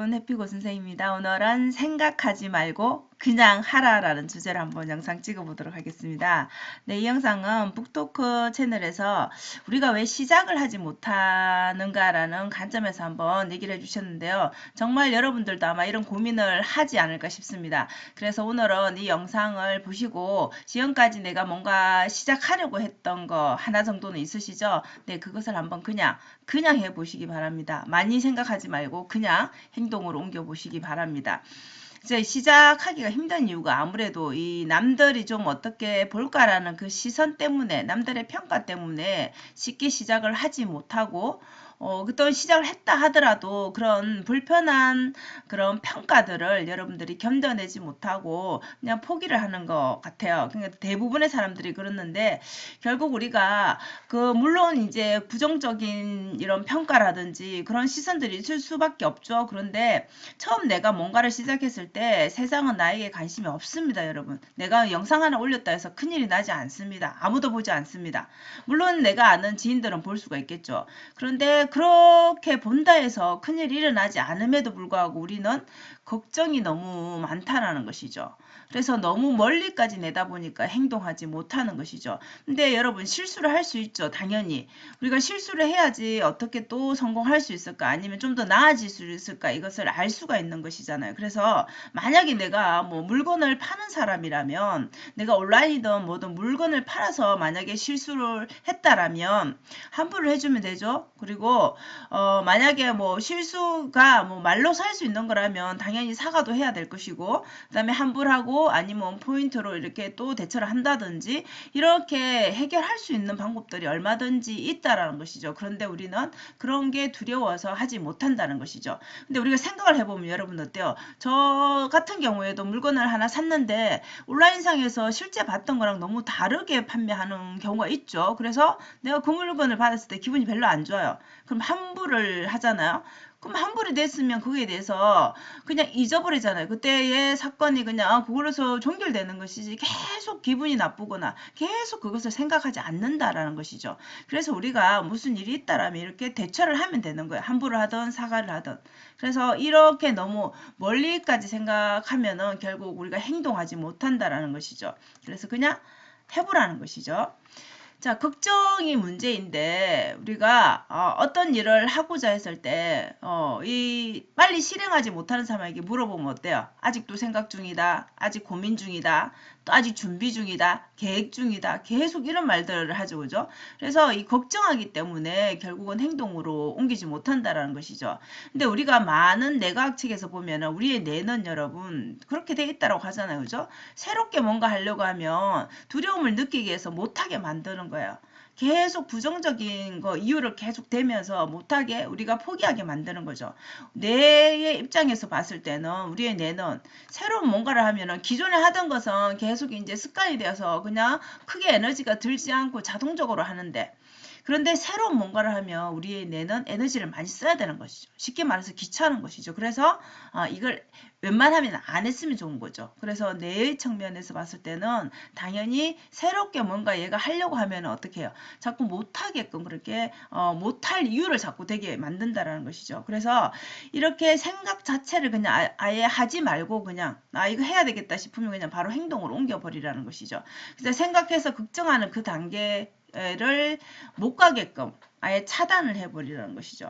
여러분 해피고 선생입니다. 오늘은 생각하지 말고 그냥 하라라는 주제로 한번 영상 찍어보도록 하겠습니다. 네, 이 영상은 북토크 채널에서 우리가 왜 시작을 하지 못하는가라는 관점에서 한번 얘기를 해주셨는데요. 정말 여러분들도 아마 이런 고민을 하지 않을까 싶습니다. 그래서 오늘은 이 영상을 보시고 지금까지 내가 뭔가 시작하려고 했던 거 하나 정도는 있으시죠? 네, 그것을 한번 그냥 그냥 해보시기 바랍니다. 많이 생각하지 말고 그냥 행동으로 옮겨보시기 바랍니다. 이제 시작하기가 힘든 이유가 아무래도 이 남들이 좀 어떻게 볼까라는 그 시선 때문에 남들의 평가 때문에 쉽게 시작을 하지 못하고 어, 또 시작을 했다 하더라도 그런 불편한 그런 평가들을 여러분들이 견뎌내지 못하고 그냥 포기를 하는 것 같아요. 그러니까 대부분의 사람들이 그렇는데 결국 우리가 그 물론 이제 부정적인 이런 평가라든지 그런 시선들이 있을 수밖에 없죠. 그런데 처음 내가 뭔가를 시작했을 때 세상은 나에게 관심이 없습니다, 여러분. 내가 영상 하나 올렸다 해서 큰일이 나지 않습니다. 아무도 보지 않습니다. 물론 내가 아는 지인들은 볼 수가 있겠죠. 그런데 그렇게 본다 해서 큰일이 일어나지 않음에도 불구하고 우리는 걱정이 너무 많다라는 것이죠. 그래서 너무 멀리까지 내다보니까 행동하지 못하는 것이죠. 근데 여러분 실수를 할 수 있죠. 당연히. 우리가 실수를 해야지 어떻게 또 성공할 수 있을까 아니면 좀 더 나아질 수 있을까 이것을 알 수가 있는 것이잖아요. 그래서 만약에 내가 뭐 물건을 파는 사람이라면 내가 온라인이든 뭐든 물건을 팔아서 만약에 실수를 했다라면 환불을 해주면 되죠. 그리고 어 만약에 뭐 실수가 뭐 말로 살 수 있는 거라면 당연히 사과도 해야 될 것이고 그 다음에 환불하고 아니면 포인트로 이렇게 또 대처를 한다든지 이렇게 해결할 수 있는 방법들이 얼마든지 있다라는 것이죠. 그런데 우리는 그런 게 두려워서 하지 못한다는 것이죠. 근데 우리가 생각을 해보면 여러분 어때요? 저 같은 경우에도 물건을 하나 샀는데 온라인상에서 실제 봤던 거랑 너무 다르게 판매하는 경우가 있죠. 그래서 내가 그 물건을 받았을 때 기분이 별로 안 좋아요. 그럼 환불을 하잖아요. 그럼 환불이 됐으면 거기에 대해서 그냥 잊어버리잖아요. 그때의 사건이 그냥 아, 그걸로서 종결되는 것이지 계속 기분이 나쁘거나 계속 그것을 생각하지 않는다라는 것이죠. 그래서 우리가 무슨 일이 있다라면 이렇게 대처를 하면 되는 거예요. 환불을 하든 사과를 하든. 그래서 이렇게 너무 멀리까지 생각하면은 결국 우리가 행동하지 못한다라는 것이죠. 그래서 그냥 해보라는 것이죠. 자, 걱정이 문제인데 우리가 어, 떤 일을 하고자 했을 때 어, 이 빨리 실행하지 못하는 사람에게 물어보면 어때요? 아직도 생각 중이다. 아직 고민 중이다. 또 아직 준비 중이다. 계획 중이다. 계속 이런 말들을 하죠. 그죠? 그래서 이 걱정하기 때문에 결국은 행동으로 옮기지 못한다라는 것이죠. 근데 우리가 많은 내과학 책에서 보면은 우리의 뇌는 여러분 그렇게 돼 있다라고 하잖아요. 그죠? 새롭게 뭔가 하려고 하면 두려움을 느끼게 해서 못하게 만드는 거예요. 계속 부정적인 거 이유를 계속 대면서 못하게 우리가 포기하게 만드는 거죠. 뇌의 입장에서 봤을 때는 우리의 뇌는 새로운 뭔가를 하면은 기존에 하던 것은 계속 이제 습관이 되어서 그냥 크게 에너지가 들지 않고 자동적으로 하는데 그런데 새로운 뭔가를 하면 우리의 뇌는 에너지를 많이 써야 되는 것이죠. 쉽게 말해서 귀찮은 것이죠. 그래서 어, 이걸 웬만하면 안 했으면 좋은 거죠. 그래서 뇌의 측면에서 봤을 때는 당연히 새롭게 뭔가 얘가 하려고 하면 어떻게 해요? 자꾸 못하게끔 그렇게 어, 못할 이유를 자꾸 되게 만든다라는 것이죠. 그래서 이렇게 생각 자체를 그냥 아, 예 하지 말고 그냥 아 이거 해야 되겠다 싶으면 그냥 바로 행동으로 옮겨버리라는 것이죠. 그래서 생각해서 걱정하는 그 단계 를 못 가게끔 아예 차단을 해버리라는 것이죠.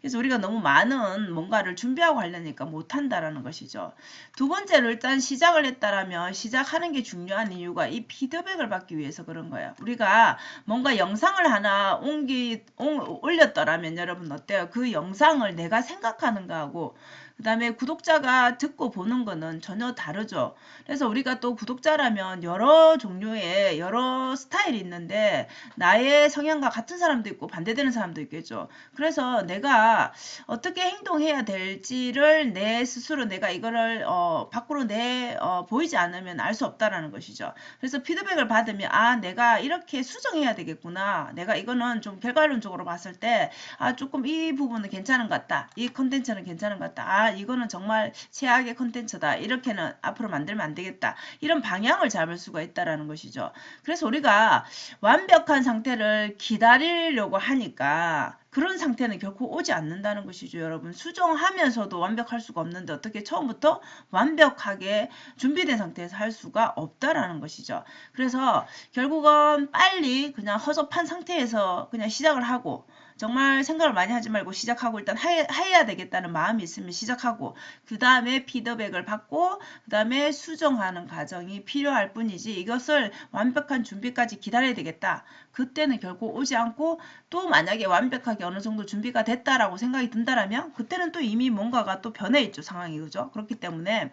그래서 우리가 너무 많은 뭔가를 준비하고 하려니까 못한다라는 것이죠. 두 번째로 일단 시작을 했다라면 시작하는 게 중요한 이유가 이 피드백을 받기 위해서 그런 거예요. 우리가 뭔가 영상을 하나 옮기 옮, 올렸더라면 여러분 어때요? 그 영상을 내가 생각하는 거하고 그 다음에 구독자가 듣고 보는 거는 전혀 다르죠. 그래서 우리가 또 구독자라면 여러 종류의 여러 스타일이 있는데 나의 성향과 같은 사람도 있고 반대 되는 사람도 있겠죠. 그래서 내가 어떻게 행동해야 될지를 내 스스로 내가 이거를 어, 밖으로 내 어, 보이지 않으면 알 수 없다라는 것이죠. 그래서 피드백을 받으면 아 내가 이렇게 수정해야 되겠구나. 내가 이거는 좀 결과론적으로 봤을 때 아 조금 이 부분은 괜찮은 것 같다. 이 컨텐츠는 괜찮은 것 같다. 아 이거는 정말 최악의 컨텐츠다. 이렇게는 앞으로 만들면 안 되겠다. 이런 방향을 잡을 수가 있다라는 것이죠. 그래서 우리가 완벽한 상태를 기다리려고 하니 못하니까 그런 상태는 결코 오지 않는다는 것이죠, 여러분. 수정하면서도 완벽할 수가 없는데 어떻게 처음부터 완벽하게 준비된 상태에서 할 수가 없다라는 것이죠. 그래서 결국은 빨리 그냥 허접한 상태에서 그냥 시작을 하고 정말 생각을 많이 하지 말고 시작하고 일단 해, 해야 되겠다는 마음이 있으면 시작하고 그 다음에 피드백을 받고 그 다음에 수정하는 과정이 필요할 뿐이지 이것을 완벽한 준비까지 기다려야 되겠다. 그때는 결국 오지 않고 또 만약에 완벽하게 어느 정도 준비가 됐다라고 생각이 든다라면 그때는 또 이미 뭔가가 또 변해 있죠 상황이 그죠 그렇기 때문에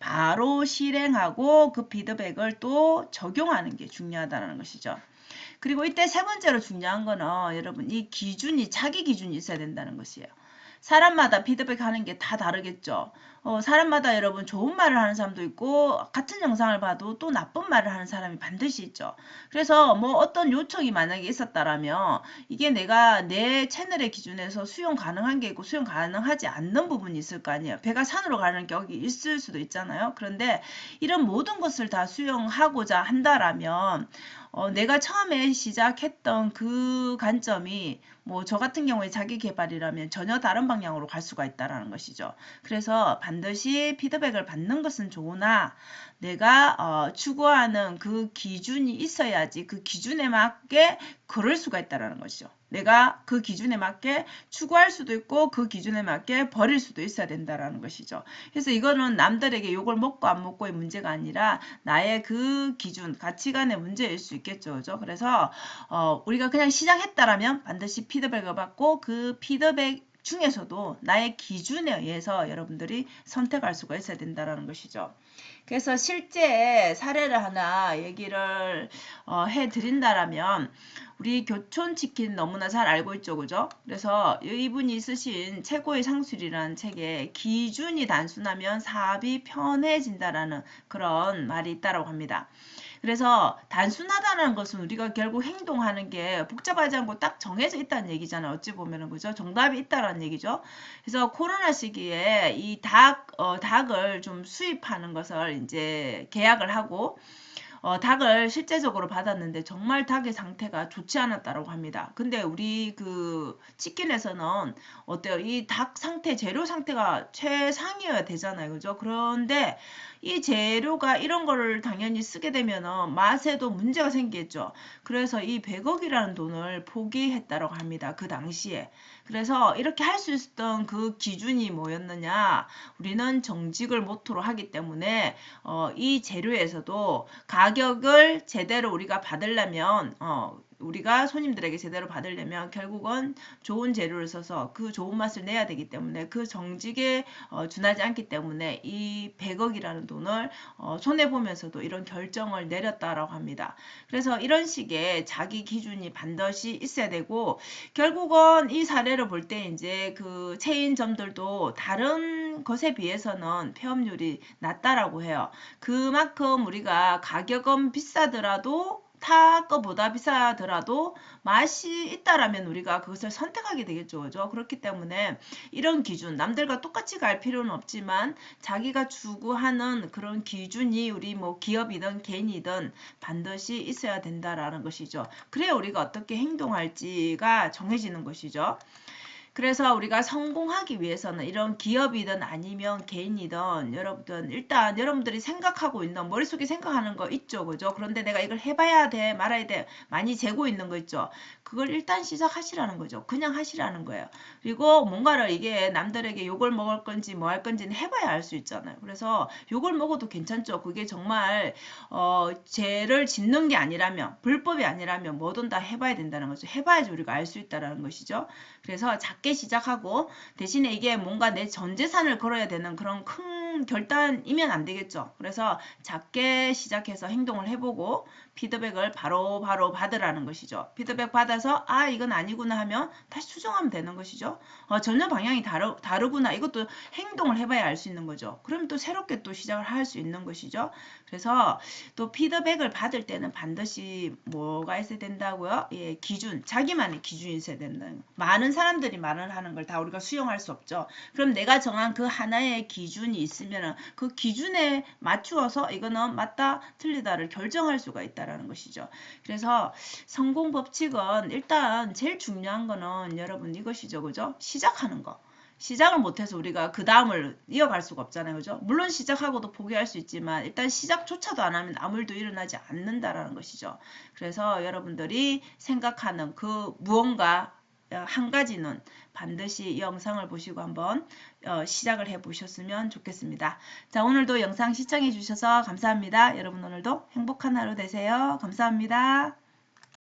바로 실행하고 그 피드백을 또 적용하는 게 중요하다는 것이죠. 그리고 이때 세 번째로 중요한 거는 여러분 이 기준이 자기 기준이 있어야 된다는 것이에요. 사람마다 피드백 하는 게 다 다르겠죠. 어, 사람마다 여러분 좋은 말을 하는 사람도 있고 같은 영상을 봐도 또 나쁜 말을 하는 사람이 반드시 있죠. 그래서 뭐 어떤 요청이 만약에 있었다라면 이게 내가 내 채널의 기준에서 수용 가능한 게 있고 수용 가능하지 않는 부분이 있을 거 아니에요. 배가 산으로 가는 격이 있을 수도 있잖아요. 그런데 이런 모든 것을 다 수용하고자 한다라면 어, 내가 처음에 시작했던 그 관점이 뭐 저 같은 경우에 자기 개발이라면 전혀 다른 방향으로 갈 수가 있다라는 것이죠. 그래서 반 드시 피드백을 받는 것은 좋으나 내가 어, 추구하는 그 기준이 있어야지 그 기준에 맞게 그럴 수가 있다라는 것이죠. 내가 그 기준에 맞게 추구할 수도 있고 그 기준에 맞게 버릴 수도 있어야 된다라는 것이죠. 그래서 이거는 남들에게 욕을 먹고 안 먹고의 문제가 아니라 나의 그 기준, 가치관의 문제일 수 있겠죠. 그죠? 그래서 어, 우리가 그냥 시작했다라면 반드시 피드백을 받고 그 피드백 중에서도 나의 기준에 의해서 여러분들이 선택할 수가 있어야 된다는 것이죠. 그래서 실제 사례를 하나 얘기를 어, 해드린다라면 우리 교촌치킨 너무나 잘 알고 있죠. 그죠? 그래서 이분이 쓰신 최고의 상술이라는 책에 기준이 단순하면 사업이 편해진다라는 그런 말이 있다고 합니다. 그래서 단순하다는 것은 우리가 결국 행동하는 게 복잡하지 않고 딱 정해져 있다는 얘기잖아요. 어찌 보면은 그죠? 정답이 있다라는 얘기죠. 그래서 코로나 시기에 이 닭, 어, 닭을 좀 수입하는 것을 이제 계약을 하고 어, 닭을 실제적으로 받았는데 정말 닭의 상태가 좋지 않았다고 합니다. 근데 우리 그 치킨에서는 어때요? 이 닭 상태, 재료 상태가 최상이어야 되잖아요. 그죠? 그런데 이 재료가 이런 거를 당연히 쓰게 되면 맛에도 문제가 생기겠죠. 그래서 이 100억이라는 돈을 포기했다고 합니다. 그 당시에. 그래서 이렇게 할 수 있었던 그 기준이 뭐였느냐. 우리는 정직을 모토로 하기 때문에 어, 이 재료에서도 가격을 제대로 우리가 받으려면 어, 우리가 손님들에게 제대로 받으려면 결국은 좋은 재료를 써서 그 좋은 맛을 내야 되기 때문에 그 정직에 어, 준하지 않기 때문에 이 100억이라는 돈을 어, 손해보면서도 이런 결정을 내렸다라고 합니다. 그래서 이런 식의 자기 기준이 반드시 있어야 되고 결국은 이 사례를 볼 때 이제 그 체인점들도 다른 것에 비해서는 폐업률이 낮다라고 해요. 그만큼 우리가 가격은 비싸더라도 타 거보다 비싸더라도 맛이 있다라면 우리가 그것을 선택하게 되겠죠. 그죠? 그렇기 때문에 이런 기준, 남들과 똑같이 갈 필요는 없지만 자기가 추구하는 그런 기준이 우리 뭐 기업이든 개인이든 반드시 있어야 된다라는 것이죠. 그래야 우리가 어떻게 행동할지가 정해지는 것이죠. 그래서 우리가 성공하기 위해서는 이런 기업이든 아니면 개인이든 여러분들 일단 여러분들이 생각하고 있는 머릿속에 생각하는 거 있죠. 그죠? 그런데 내가 이걸 해봐야 돼 말아야 돼 많이 재고 있는 거 있죠. 그걸 일단 시작하시라는 거죠. 그냥 하시라는 거예요. 그리고 뭔가를 이게 남들에게 욕을 먹을 건지 뭐 할 건지는 해봐야 알 수 있잖아요. 그래서 욕을 먹어도 괜찮죠. 그게 정말 어, 죄를 짓는 게 아니라면 불법이 아니라면 뭐든 다 해봐야 된다는 거죠. 해봐야지 우리가 알 수 있다는 것이죠. 그래서 작게 시작하고 대신에 이게 뭔가 내 전 재산을 걸어야 되는 그런 큰 결단이면 안 되겠죠. 그래서 작게 시작해서 행동을 해보고 피드백을 바로바로 바로 받으라는 것이죠. 피드백 받아서 아 이건 아니구나 하면 다시 수정하면 되는 것이죠. 어, 전혀 방향이 다르, 다르구나 이것도 행동을 해봐야 알 수 있는 거죠. 그럼 또 새롭게 또 시작을 할 수 있는 것이죠. 그래서 또 피드백을 받을 때는 반드시 뭐가 있어야 된다고요? 예, 기준, 자기만의 기준이 있어야 된다는 많은 사람들이 말을 하는 걸 다 우리가 수용할 수 없죠. 그럼 내가 정한 그 하나의 기준이 있으면 그 기준에 맞추어서 이거는 맞다, 틀리다를 결정할 수가 있다. 된다라는 것이죠. 그래서 성공 법칙은 일단 제일 중요한 거는 여러분 이것이죠. 그죠? 시작하는 거. 시작을 못해서 우리가 그 다음을 이어갈 수가 없잖아요. 그죠? 물론 시작하고도 포기할 수 있지만 일단 시작조차도 안 하면 아무 일도 일어나지 않는다라는 것이죠. 그래서 여러분들이 생각하는 그 무언가 어, 한 가지는 반드시 이 영상을 보시고 한번 어, 시작을 해 보셨으면 좋겠습니다. 자, 오늘도 영상 시청해 주셔서 감사합니다. 여러분 오늘도 행복한 하루 되세요. 감사합니다.